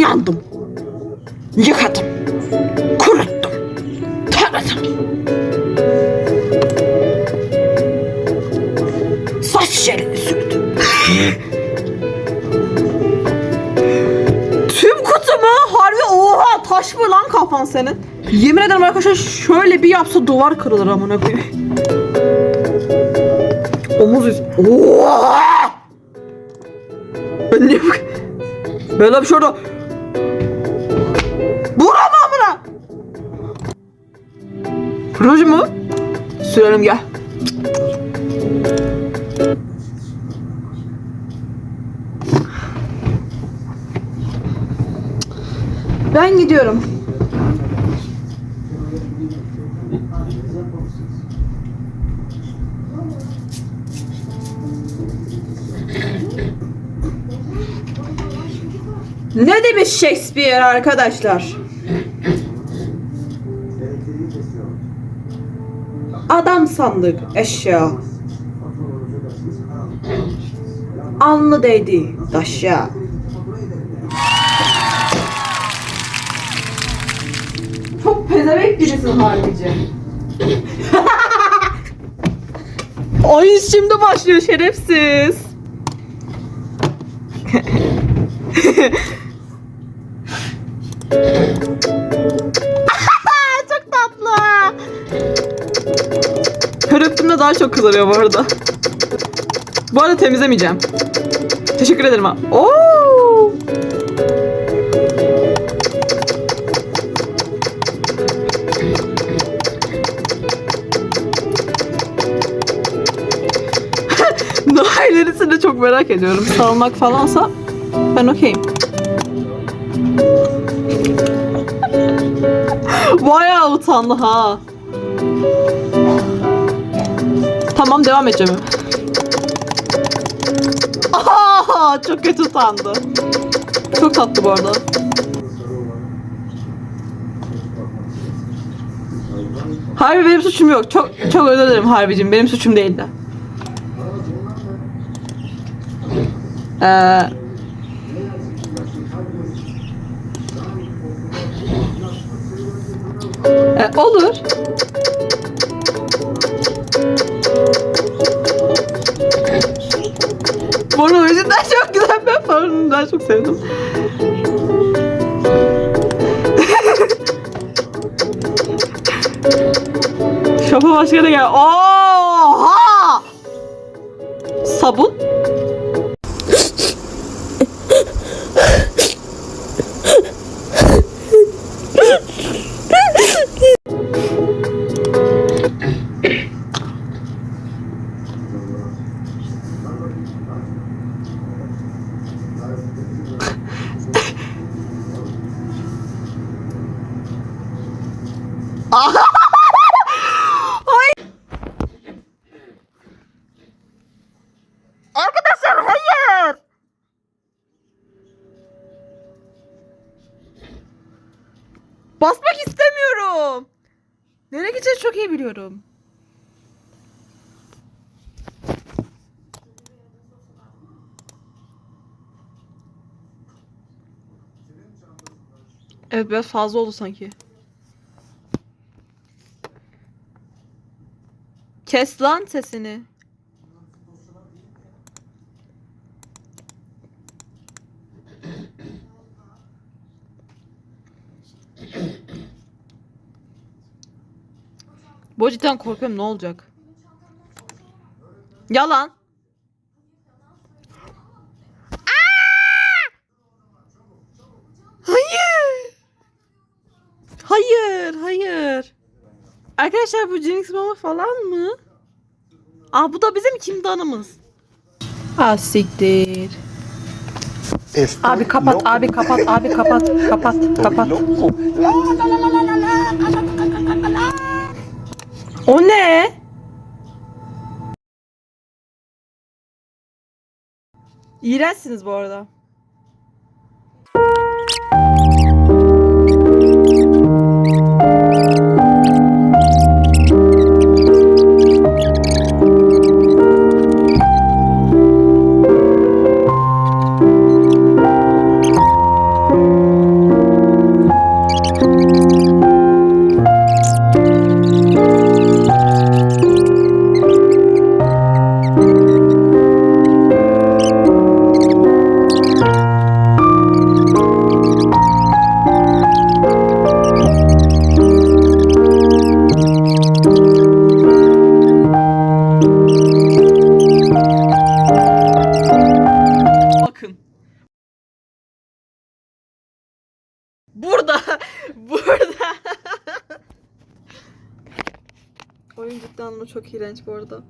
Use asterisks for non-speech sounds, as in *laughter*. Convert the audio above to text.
Uyandım. Yıkadım. Kuruttum. Taradım. Saç jelini sürdüm. Tüm kutumu harbi oha taş mı lan kafan senin? Yemin ederim arkadaşlar şöyle bir yapsa duvar kırılır amına koyayım. Omuz yüz. Oha! Ben niye. Böyle bir şey oldu. Ruj mu? Sürelim gel. Ben gidiyorum. Ne demiş Shakespeare arkadaşlar? Adam sandık eşya. Alnı değdi taşa. Çok pezevenk birisin harbici. *laughs* Oyun şimdi başlıyor şerefsiz. *laughs* çok tatlı. Her öptüğümde daha çok kızarıyor bu arada. Bu arada temizlemeyeceğim. Teşekkür ederim ha. Oo! *laughs* Daha ilerisini çok merak ediyorum. Salmak falansa ben okeyim. *laughs* Bayağı utandı ha. Tamam devam edeceğim. Aa, çok kötü utandı. Çok tatlı bu arada. Harbi benim suçum yok. Çok çok özür dilerim harbicim. Benim suçum değildi. Ee, e, olur. Daha çok sevdim. Şopa başka da gel. Oha! Sabun? Arkadaşlar hayır. Basmak istemiyorum. Nereye gideceğiz çok iyi biliyorum. Evet biraz fazla oldu sanki. Kes lan sesini. Bu cidden korkuyorum ne olacak? Yalan. Hayır. Hayır, hayır. Arkadaşlar bu Jinx Mama falan mı? Aa bu da bizim kimdanımız. Ha siktir. Estoy Abi kapat, loco. abi kapat, abi kapat, kapat, Estoy kapat. loco. O ne? İğrençsiniz bu arada. Burada. Oyun cidden ama çok iğrenç bu arada.